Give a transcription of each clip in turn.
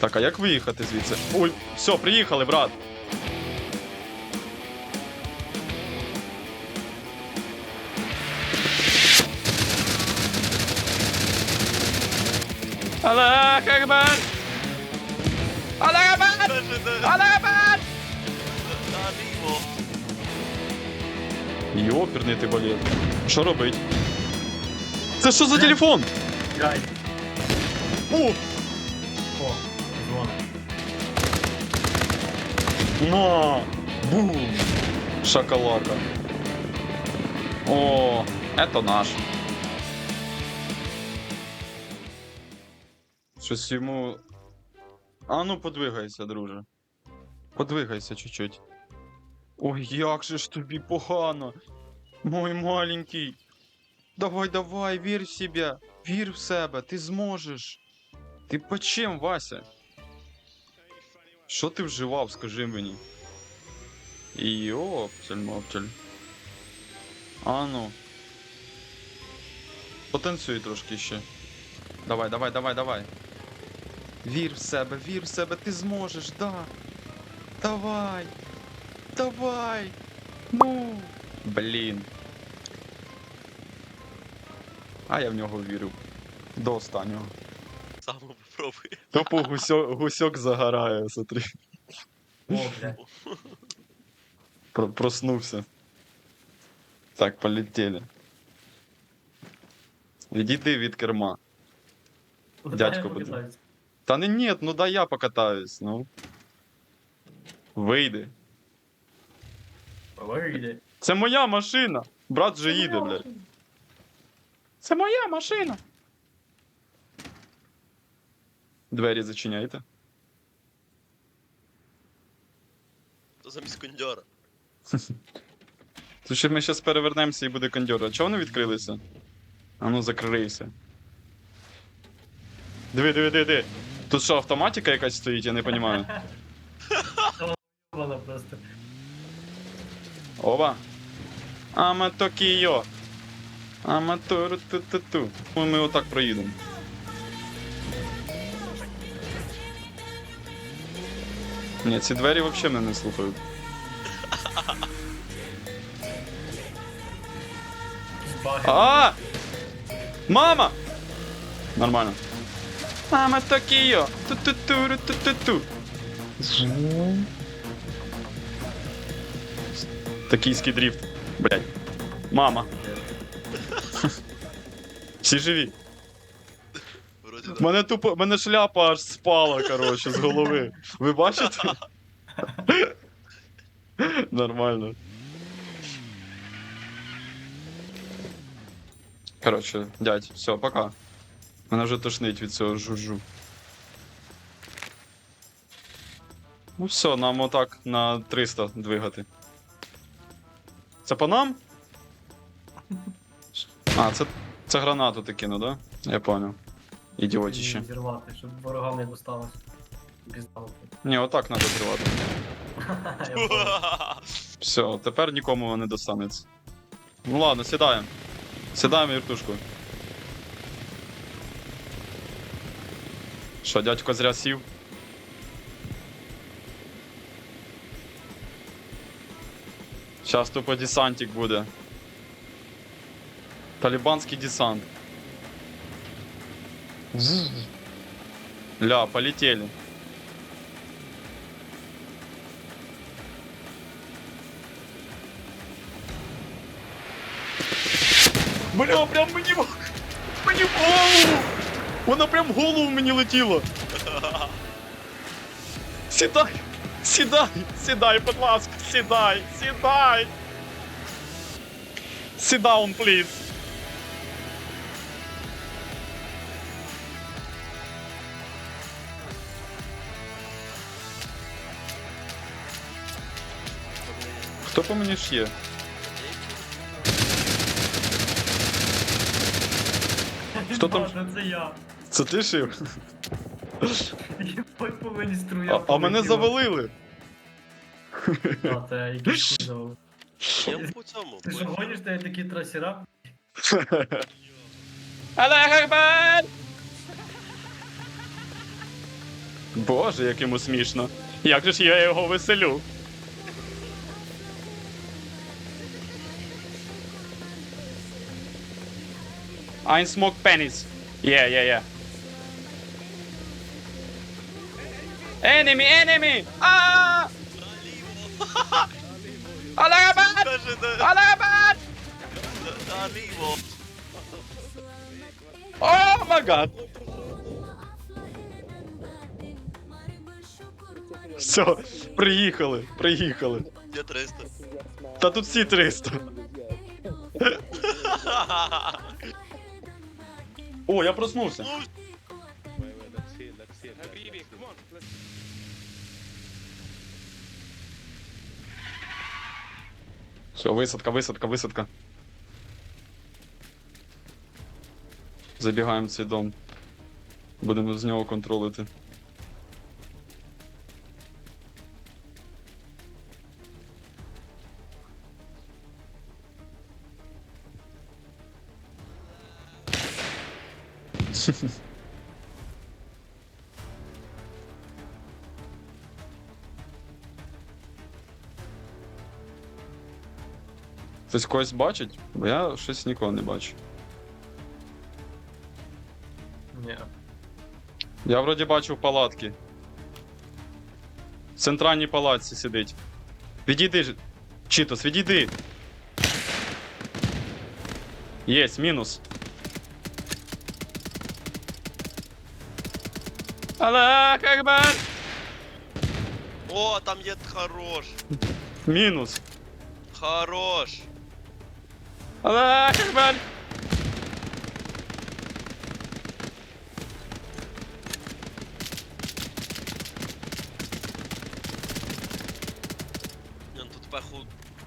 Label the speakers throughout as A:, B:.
A: Так, а як виїхати звідси? Ой, все, приїхали, брат. Аллах Акбар! Аллах Акбар! Аллах Акбар! Йоперний ти балет. Що робить? Це що за телефон? О, На! Бум! Шоколадка. О, это наш. Щось йому. А ну подвигайся, друже. Подвигайся чуть-чуть. Ой, як же ж тобі погано. Мой маленький. Давай, давай, вір в себе. Вір в себе, ти зможеш. Ти по чим, Вася? Що ти вживав, скажи мені? Йоптель моптель. А ну. Потанцюй трошки ще. Давай, давай, давай, давай. Вір в себе, вір в себе, ти зможеш, да. Давай. Давай. Ну. Блін. А я в нього вірю. До останнього.
B: Сам попробуй.
A: Тупо гусьок, гусьок загорає, смотри.
C: О.
A: Про- проснувся. Так, полетели. Відійди від керма. Дядько буде. Та не ні, ну дай я покатаюсь, ну. Вийди.
C: Вийди.
A: Це моя машина! Брат вже їде, блядь. Це моя машина. Двері зачиняйте.
B: То замість кондьора.
A: Що ми зараз перевернемося і буде кондьор. А чого вони відкрилися? А ну закрийся. Диви, диви, диви, диви. Тут що, автоматика якась стоїть, я не розумію.
C: Вона просто.
A: Оба. Ама Токіо. Ама ту ту ту Ми отак проїдемо. Ні, ці двері взагалі мене не слухають. А! Мама! Нормально. Мама Токіо. Ту-ту-туру ту-ту-ту. Токійський дріфт. Блять. Мама. Всі живі. Мене тупо, мене шляпа аж спала, коротше, з голови. Ви бачите? Нормально. Коротше, дядь, все, пока. Мене вже тошнить від цього жужжу. Ну все, нам отак на 300 двигати. Це по нам? А, це, це гранату ти кинув, да? Я понял. Ідіотіще.
C: Зірвати, щоб ворогам не досталось.
A: Ні, отак треба зривати. Все, тепер нікому не достанеться. Ну ладно, сідаємо. Сідаємо віртушку. Що, дядько зря сів? Зараз тупо десантик буде. Талібанський десант. Ля, полетели. Бля, прям мені в... мені в голову! Вона прям в голову мені летіла. Сідай! Сідай! Сідай, будь ласка, сідай! Сідай! Sit down, please. Хто по мені ж є? Хто там?
C: Боже, Це я.
A: Це ти шив?
C: Єбать по мені струя.
A: А, а мене завалили.
C: А, та якийсь хуй завалив.
B: Я по цьому.
C: Ти що
B: по-
C: гониш, та я такі трасера?
A: Аллах Акбар! Боже, як йому смішно. Як же ж я його веселю? I smoke pennies. Yeah, yeah, yeah. Enemy, enemy! Ah! Алабад!
B: Каже, да,
A: Алабад!
B: наліво.
A: О, май гад! Все, приїхали, приїхали.
B: Де 300?
A: Та тут всі 300. О, я проснувся.
B: Ну,
A: Все, висадка, висадка, висадка. Забігаємо цей дом. Будемо з нього контролити. Хтось когось бачить? Бо я щось нікого не бачу.
C: Ні.
A: Я вроді бачив палатки. В центральній палатці сидить. Відійди ж. Читос, відійди. Єсть, мінус. Аллах Акбар!
B: О, там є хорош.
A: Мінус.
B: Хорош.
A: Аллах Акбар!
B: Ні, тут пеху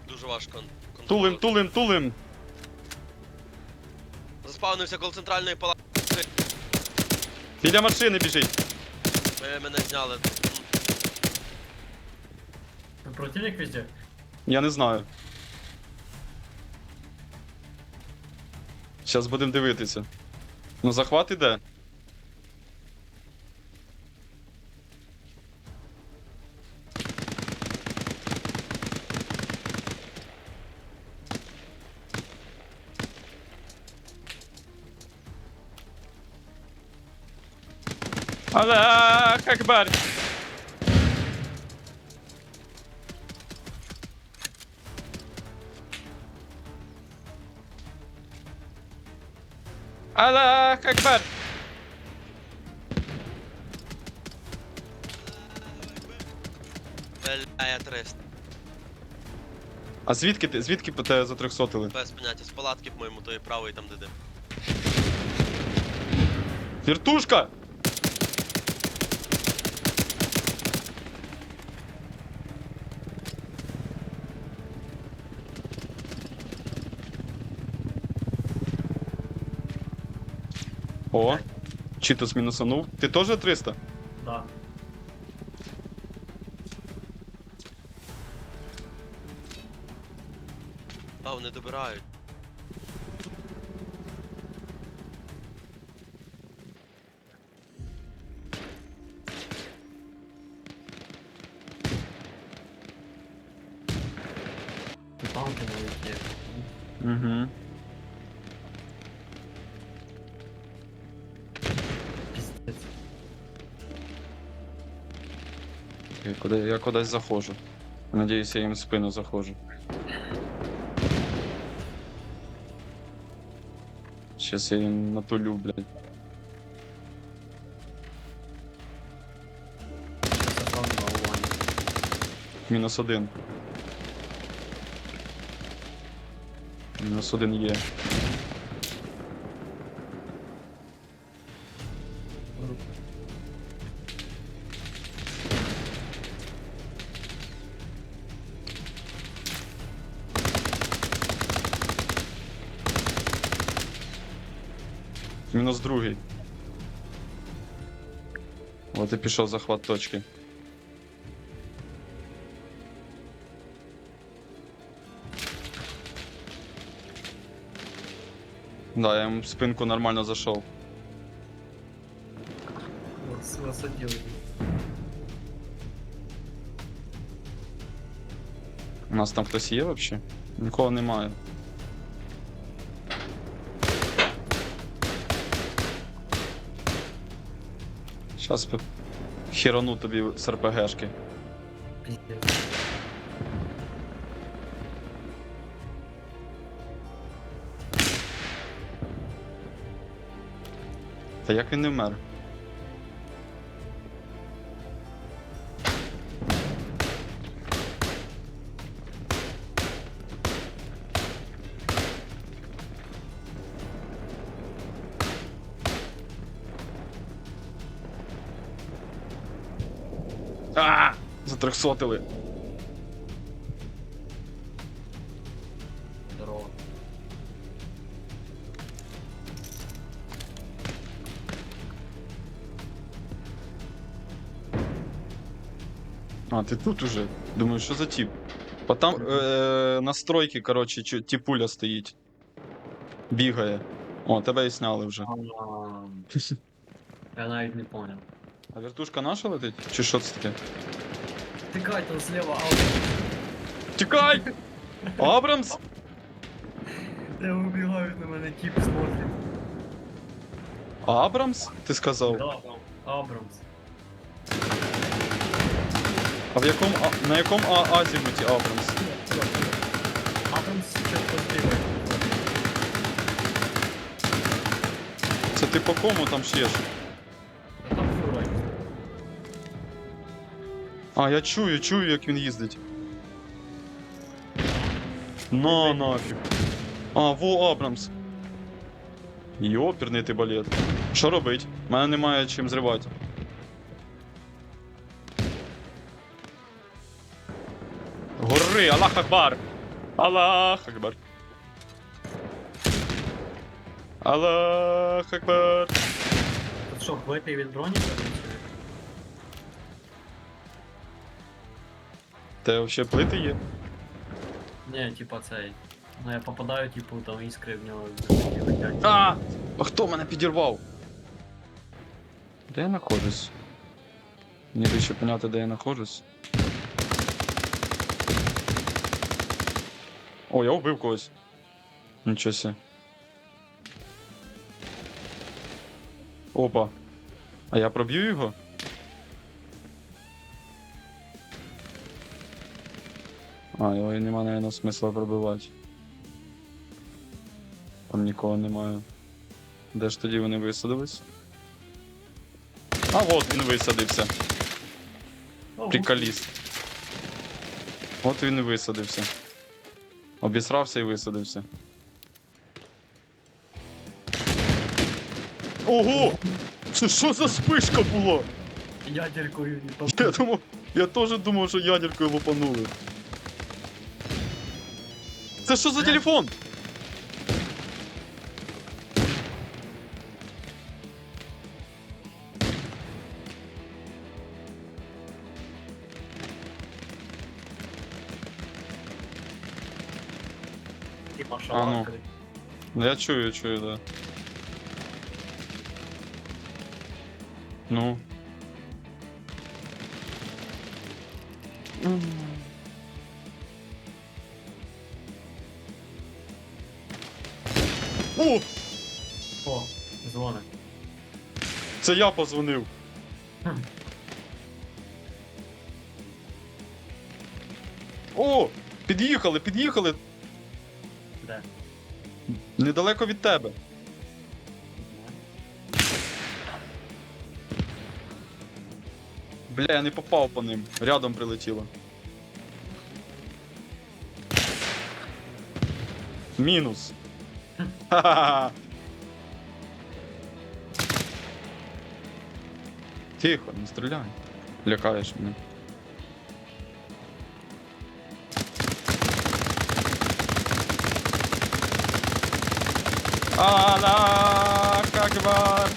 B: дуже важко. кон-
A: Тулим,
B: контролювати.
A: тулим, тулим.
B: Заспавнився коло центральної палати.
A: Біля машини біжить.
B: Ми мене зняли. М,
C: Противник везде?
A: Я не знаю. Зараз будемо дивитися. Ну, захват іде. Аллах Акбар! Аллах Акбар!
B: Бля, я 300.
A: А звідки ти? Звідки по тебе затрьохсотили?
B: Без поняття. З палатки, по-моєму, тої правої там де дим.
A: Вертушка! О, Читос мінусанув. Ти теж 300?
C: Да.
B: А, вони добирають.
C: Танки навіть є.
A: Угу. Я, куди, я кудись заходжу. Надіюсь, я їм в спину заходжу. Щас я їм натулю, блядь. Мінус один. Мінус один є. Мінус другий. От і пішов захват точки. Да, я ему в спинку нормально зашел.
C: От, от посадили.
A: У нас там хтось є взагалі? Нікого немає. Щас хірону тобі з РПГшки. Та як він не вмер? А! Затрьохсотили.
C: Здорово.
A: А, ти тут уже? Думаю, що за тип? Бо там е, настройки, коротше, чу- тіпуля стоїть. Бігає. О, тебе і сняли вже.
C: А, Я навіть не понял.
A: А вертушка наша летить? Чи що це таке?
C: Тикай там слева, ауто.
A: Тікай! Абрамс!
C: Я вибігають на мене тип смотрить.
A: Абрамс? Ти сказав?
C: Да, там. Абрамс.
A: А в якому а, на якому а, азімуті Абрамс?
C: Абрамс чітко збігає.
A: Це ти по кому там?
C: А
A: А, я чую, чую, як він їздить. На нафіг. А, во Абрамс. Йоперний ти балет. Що робить? У мене немає чим зривати. Гори, Аллах Акбар! Аллах Акбар. Аллах Акбар.
C: Тут що, битий від броні?
A: Те взагалі плити є?
C: Ні, типа цей. Ну я попадаю, типу, там іскри в нього летять.
A: А! А хто мене підірвав? Де я знаходжусь? Мені більше поняти, де я знаходжусь. О, я вбив когось. Нічого себе. Опа. А я проб'ю його? А, його нема, наверное, смисла пробивати. Там нікого немає. Де ж тоді вони висадились? А от він висадився. Приколіст. От він і висадився. Обісрався і висадився. Ого! Це що за спишка була?
C: Ядеркою не
A: Я думав, я теж думав, що ядеркою лупанули. Це що за телефон?
C: Типа
A: А, ну. я чую, чую, да. Ну. О!
C: О, дзвони.
A: Це я позвонив.
C: Хм.
A: О! Під'їхали, під'їхали.
C: Де?
A: Недалеко від тебе. Бля, я не попав по ним. Рядом прилетіло. Мінус. Тихо, не стріляй. Лякаєш мене. Аллах Акбар.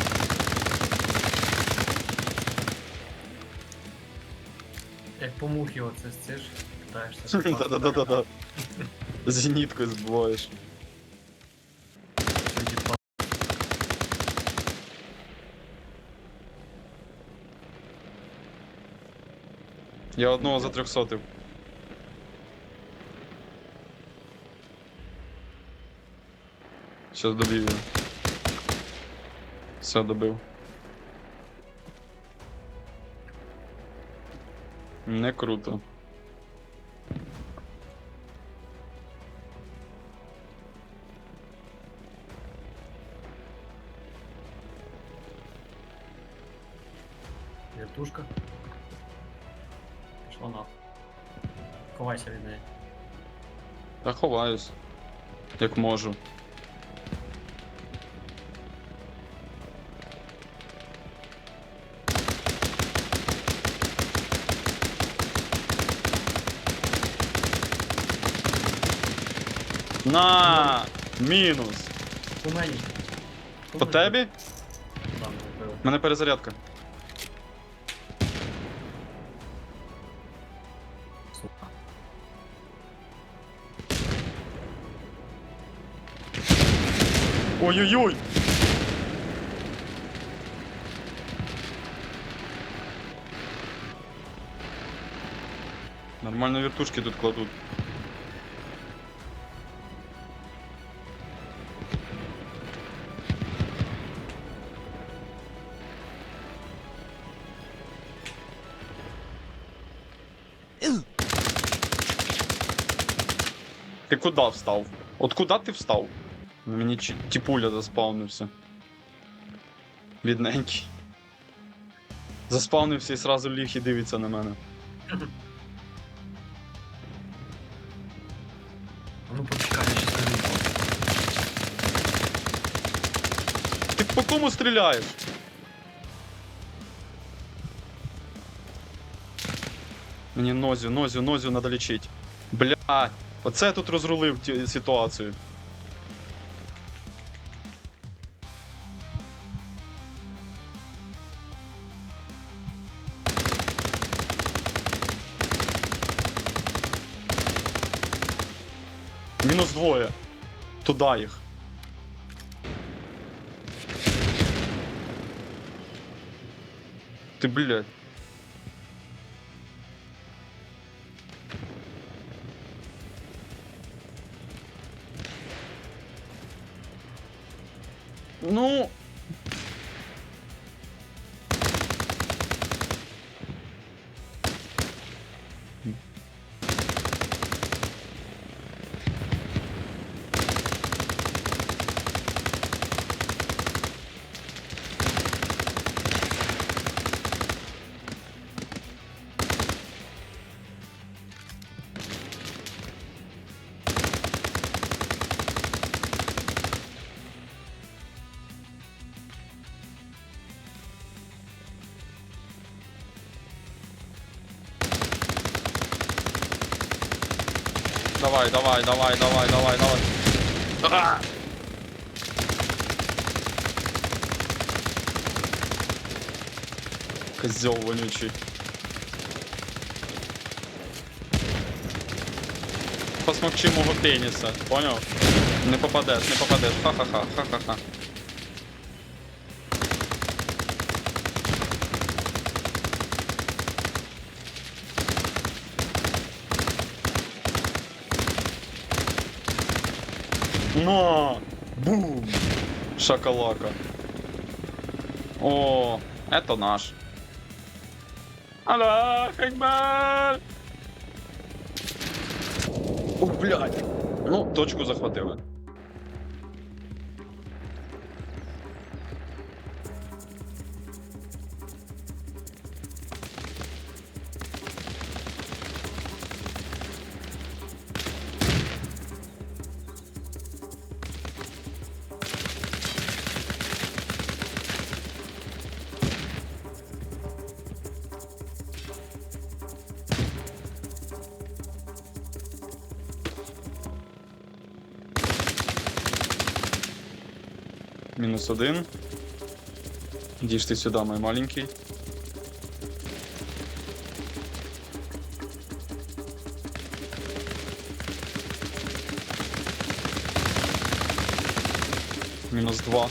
C: Як по мухі оце стиш, питаєшся.
A: Да-да-да-да-да. Зеніткою збиваєш. Я одного за трьохсотив. Щас добив його. Все добив. Не круто.
C: Вертушка.
A: Ховаюсь. Як можу. На! Мінус!
C: По мені.
A: По тебе?
C: Мене
A: перезарядка. Ой-ой-ой! Нормально вертушки тут кладут. Ти куди встав? От куди ти встав? Мені тіпуля заспавнився. Бідненький. Заспавнився і сразу ліг і дивиться на мене.
C: Ну почекай, ще скажу.
A: Ти по кому стріляєш? Мені нозю, нозю, нозю надо лічить. Блядь, оце я тут розрулив ситуацію. Туда їх. Ти, блядь. Давай, давай, давай, давай, давай, давай. Козел вонючий. Посмокчи мого пеніса, понял? Не попадеш, не попадеш. Ха-ха-ха, ха-ха-ха. На! Бум! Шакалака. О, это наш. Аллах Акбар! О, блядь. Ну, точку захватили. Мінус один. Діж ти сюди, мой маленький. Мінус два.